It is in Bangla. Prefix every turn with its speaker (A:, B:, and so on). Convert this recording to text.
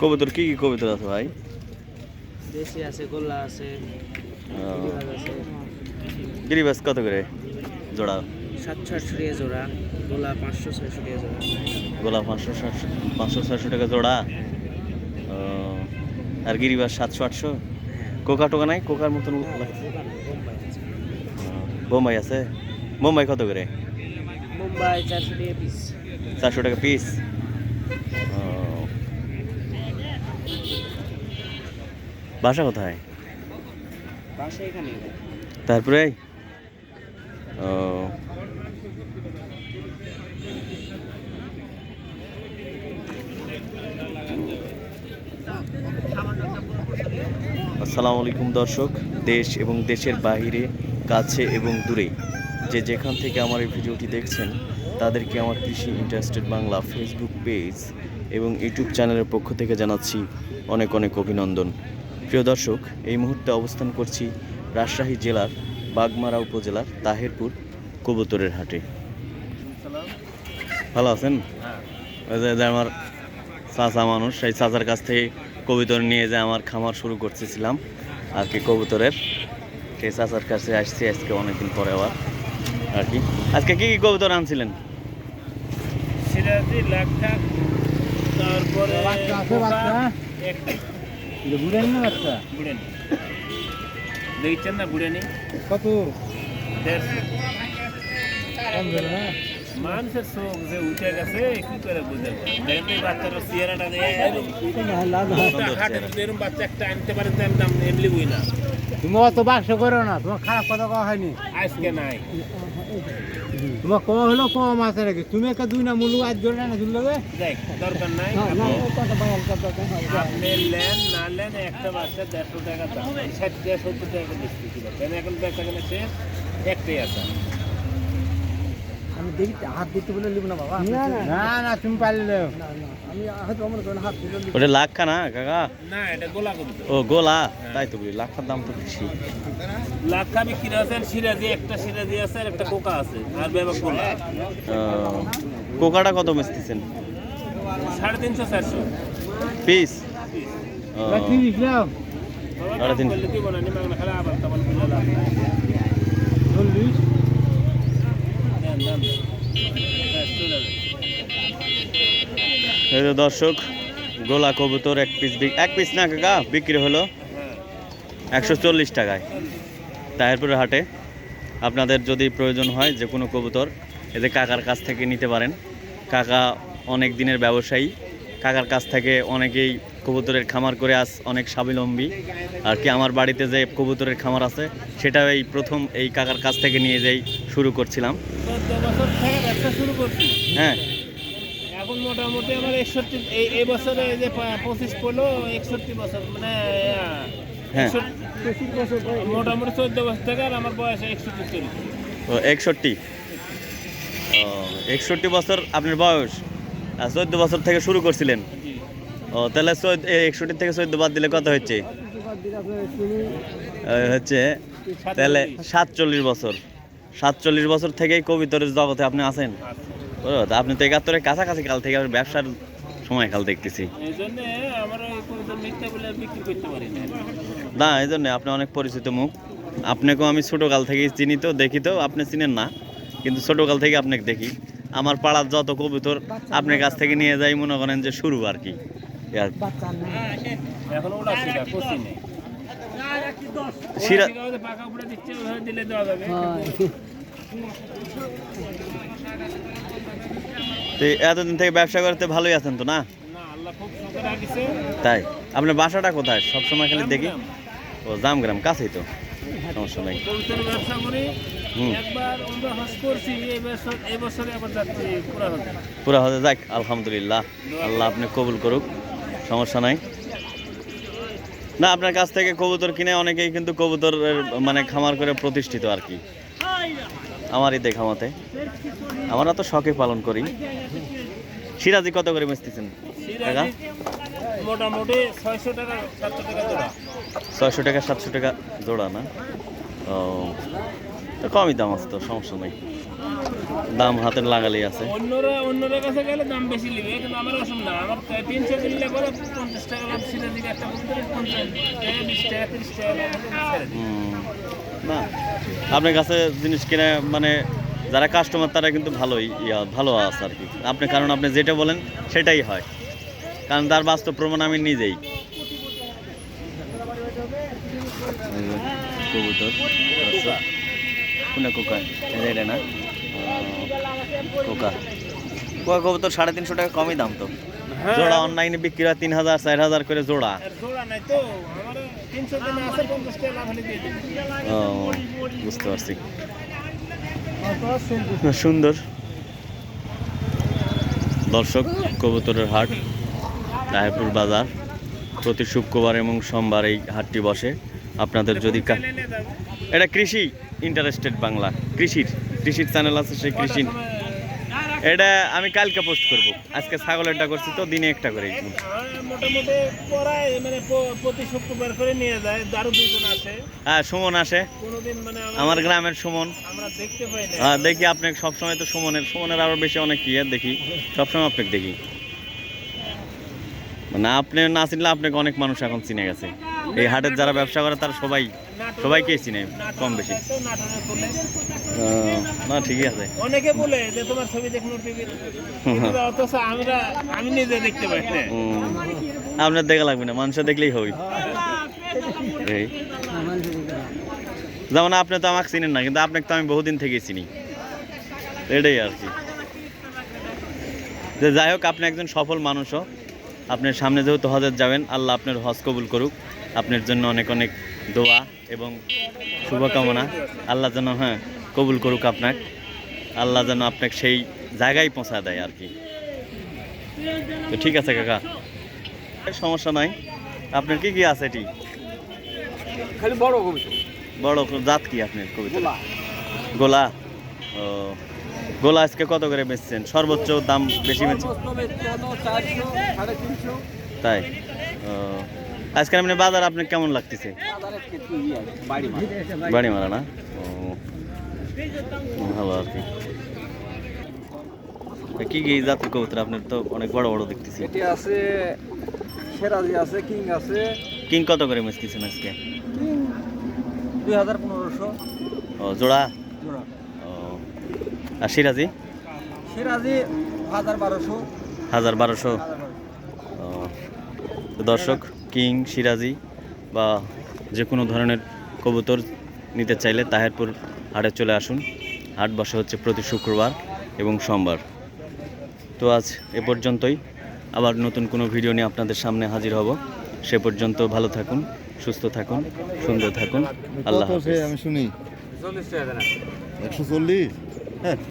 A: কবুতর কি কি কবুতর আছে ভাই?
B: দেশি আছে গোল্লা আছে
A: গিরিবাস কত করে জোড়া?
B: সাতশো আটশো টাকা জোড়া গোলা পাঁচশো ছয়শো টাকা জোড়া।
A: গোলা পাঁচশো সাতশো পাঁচশো ছয়শো টাকা জোড়া? আর গিরিবাস সাতশো আটশো?
B: হ্যাঁ।
A: কোকা টোকা নাই? কোকার মতন
B: বোম্বাই আছে।
A: বোম্বাই কত করে?
B: চারশো টাকা পিস
A: চারশো টাকা পিস বাসা কোথায়? তারপরে? ও। আসসালামু আলাইকুম দর্শক দেশ এবং দেশের বাইরে কাছে এবং দূরে। যে যেখান থেকে আমার এই ভিডিওটি দেখছেন তাদেরকে আমার কৃষি ইন্টারেস্টেড বাংলা ফেসবুক পেজ এবং ইউটিউব চ্যানেলের পক্ষ থেকে জানাচ্ছি অনেক অনেক অভিনন্দন। প্রিয় দর্শক এই মুহূর্তে অবস্থান করছি রাজশাহী জেলার বাগমারা উপজেলার তাহেরপুর কবুতরের হাটে। ভালো আছেন? ওই যে যে আমার চাচা মানুষ সেই চাচার কাছ থেকে কবুতর নিয়ে যে আমার খামার শুরু করতেছিলাম আর কি কবুতরের। সেই চাচার কাছে আসছি আজকে অনেকদিন পরে আবার আর কি। আজকে কি কি কবুতর আনছিলেন?
B: তারপরে
C: না বাচ্চা?
B: বুড়েনি। দেখছেন না বুড়েনি?
C: কত?
B: দেড়শো। মানুষের চোখ যে উঠে গেছে কি করে চেহারাটা এরকম। বাচ্চা একটা আনতে দাম এমনি বই না।
C: তুমি অত বাক্স করো না তোমার খারাপ কথা কওয়া হয়নি।
B: আজকে নাই।
C: তোমার কম হলো কম আছে নাকি? তুমি একটা দুই না মুলু আজ জোর না
B: দেখ দরকার নাই। আপনি লেন না একটা বাচ্চা দেড়শো টাকা দাম। ষাট টাকা সত্তর টাকা বেশি কিলো। কেন এখন বেচা কেন সে একটাই আছে।
D: আমি দেখি হাত দিতে বলে নিব না বাবা।
C: না না। তুমি পারলে।
D: আমি হয়তো করেন হাত দিতে
A: ওটা লাখা না কাকা?
B: না এটা গোলা করতে
A: ও গোলা? তাই তো বলি লাখার দাম তো বেশি।
B: লাক্ষা বিক্রি আছে সিরাজি একটা সিরাজি আছে আর একটা কোকা আছে আর ব্যাপক গোলা।
A: ও, কোকাটা কত বেচতেছেন?
B: সাড়ে তিনশো চারশো।
A: পিস? দর্শক, গোলা কবুতর এক পিস এক পিস না কাকা, বিক্রি হলো একশো চল্লিশ টাকায়। তাহেরপুরের হাটে আপনাদের যদি প্রয়োজন হয় যে কোনো কবুতর এদের কাকার কাছ থেকে নিতে পারেন। কাকা অনেক দিনের ব্যবসায়ী কাকার কাছ থেকে অনেকেই কবুতরের খামার করে আস অনেক স্বাবলম্বী। আর কি আমার বাড়িতে যে কবুতরের খামার আছে সেটা এই প্রথম এই কাকার কাছ থেকে নিয়ে যাই শুরু করছিলাম। হ্যাঁ।
B: এখন মোটামুটি আমার একষট্টি এই বছরে যে পঁচিশ পড়ল একষট্টি বছর মানে
A: হ্যাঁ।
B: মোটামুটি চোদ্দ বছর থেকে আর আমার বয়স একষট্টি
A: একষট্টি বছর আপনার বয়স? চোদ্দ বছর থেকে শুরু করছিলেন। ও তাহলে একষট্টি থেকে চোদ্দ বাদ দিলে কত হচ্ছে? হচ্ছে তাহলে সাতচল্লিশ বছর। সাতচল্লিশ বছর থেকেই কবিতরের জগতে আপনি আছেন। ও আপনি তো একাত্তরের কাছাকাছি কাল থেকে আমি ব্যবসার সময় কাল দেখতেছি।
B: না।
A: এই জন্য আপনি অনেক পরিচিত মুখ। আপনাকেও আমি ছোটো কাল থেকেই চিনি তো দেখি তো আপনি চিনেন না। কিন্তু ছোটো কাল থেকে আপনাকে দেখি। আমার পাড়ার যত কবুতর আপনার কাছ থেকে নিয়ে যাই মনে করেন যে শুরু আর কি। এতদিন থেকে ব্যবসা করতে ভালোই আছেন তো না?
B: না আল্লাহ খুব সুখে রাখিছে।
A: তাই আপনার বাসাটা কোথায়? সবসময় খালি দেখি। ও জামগ্রাম কাছেই তো। সমস্যা নাই।
B: ব্যবসা করি একবার আমরা হজ করছি এই বছর এই বছরে আবার যাচ্ছি পুরা
A: পুরা হতে যাক আলহামদুলিল্লাহ। আল্লাহ আপনি কবুল করুক সমস্যা নাই। না আপনার কাছ থেকে কবুতর কিনে অনেকেই কিন্তু কবুতরের মানে খামার করে প্রতিষ্ঠিত আর কি। আমারই দেখা মতে। আমরা তো শখে পালন করি। সিরাজি কত করে বেচতেছেন?
B: মোটামুটি ছয়শো টাকা সাতশো টাকা জোড়া।
A: ছয়শো টাকা সাতশো টাকা জোড়া না? ও তো কমই দাম আছে তো সমস্যা নেই। দাম হাতের লাগালেই আছে।
B: অন্যরা অন্যদের কাছে গেলে দাম বেশি নেবে কিন্তু আমার না। আমার তিনশো করে পঞ্চাশ টাকা লাভ ছিল দিকে একটা পঞ্চাশ টাকা বিশ টাকা তিরিশ টাকা
A: না। আপনার কাছে জিনিস কিনে মানে যারা কাস্টমার তারা কিন্তু ভালোই ভালো আছে আর কি। আপনি কারণ আপনি যেটা বলেন সেটাই হয়। কারণ তার বাস্তব প্রমাণ আমি নিজেই। কবুতর আচ্ছা। কোকা এটা না? কোকা। কোকা কবুতর সাড়ে তিনশো টাকা কমই দাম তো। জোড়া অনলাইনে বিক্রি হয় তিন হাজার চার হাজার করে জোড়া। ও বুঝতে পারছি। সুন্দর। দর্শক কবুতরের হাট। রায়পুর বাজার। প্রতি শুক্রবার এবং সোমবার এই হাটটি বসে। আপনাদের যদি এটা কৃষি ইন্টারেস্টেড বাংলা। কৃষির কৃষির চ্যানেল আছে সেই কৃষি এটা আমি কালকে পোস্ট করব। আজকে ছাগলেরটা করছি তো দিনে একটা করে
B: মোটামুটি পড়ায় মানে প্রতি শুক্রবার করে নিয়ে যায় আরও দুজন আছে
A: হ্যাঁ সুমন আসে।
B: কোনোদিন মানে
A: আমার গ্রামের সুমন।
B: আমরা দেখতে পাই না।
A: হ্যাঁ দেখি আপনি সবসময় তো সুমনের সুমনের আরও বেশি অনেক ইয়ে দেখি। সবসময় আপনাকে দেখি। মানে আপনি না চিনলে আপনাকে অনেক মানুষ এখন চিনে গেছে। এই হাটের যারা ব্যবসা করে তারা সবাই সবাইকেই চিনে কম বেশি। না ঠিকই আছে।
B: অনেকে বলে যে তোমার ছবি অথচ আমরা আমি নিজে দেখতে পাই
A: আপনার দেখা লাগবে না মানুষ দেখলেই হবে। এই। যেমন আপনি তো আমাকে চিনেন না কিন্তু আপনাকে তো আমি বহুদিন থেকেই চিনি। এটাই আর কি। যে যাই হোক আপনি একজন সফল মানুষও। আপনার সামনে যেহেতু হজের যাবেন আল্লাহ আপনার হজ কবুল করুক। আপনার জন্য অনেক অনেক দোয়া এবং শুভকামনা। আল্লাহ যেন হ্যাঁ কবুল করুক আপনাকে আল্লাহ যেন আপনাকে সেই জায়গায় পৌঁছা দেয় আর কি। তো ঠিক আছে কাকা। সমস্যা নাই। আপনার কি কি আছে এটি?
D: খালি বড় কবিতা।
A: বড় জাত কি আপনার কবিতা গোলা? ও গোলা আজকে কত করে বেচছেন? সর্বোচ্চ দাম বেশি
D: তিনশো
A: তাই? আজকে আপনি বাজার আপনার কেমন লাগতেছে?
D: বাড়ি
A: মারা না? ভালো আর কি। কি কি জাতের কবুতর? আপনার তো অনেক বড় বড় দেখতেছি।
D: এটি আছে সেরাজি আছে কিং আছে।
A: কিং কত করে বেচতেছেন আজকে?
D: দুই হাজার পনেরোশো।
A: ও জোড়া?
D: জোড়া।
A: আর সিরাজি?
D: সেরাজি হাজার বারোশো।
A: হাজার বারোশো। দর্শক কিং সিরাজি বা যে কোনো ধরনের কবুতর নিতে চাইলে তাহেরপুর হাটে চলে আসুন। হাট বসে হচ্ছে প্রতি শুক্রবার এবং সোমবার। তো আজ এ পর্যন্তই। আবার নতুন কোনো ভিডিও নিয়ে আপনাদের সামনে হাজির হব। সে পর্যন্ত ভালো থাকুন সুস্থ থাকুন সুন্দর থাকুন। আল্লাহ
E: আমি শুনি।
D: চল্লিশ টাকা
E: একশো চল্লিশ?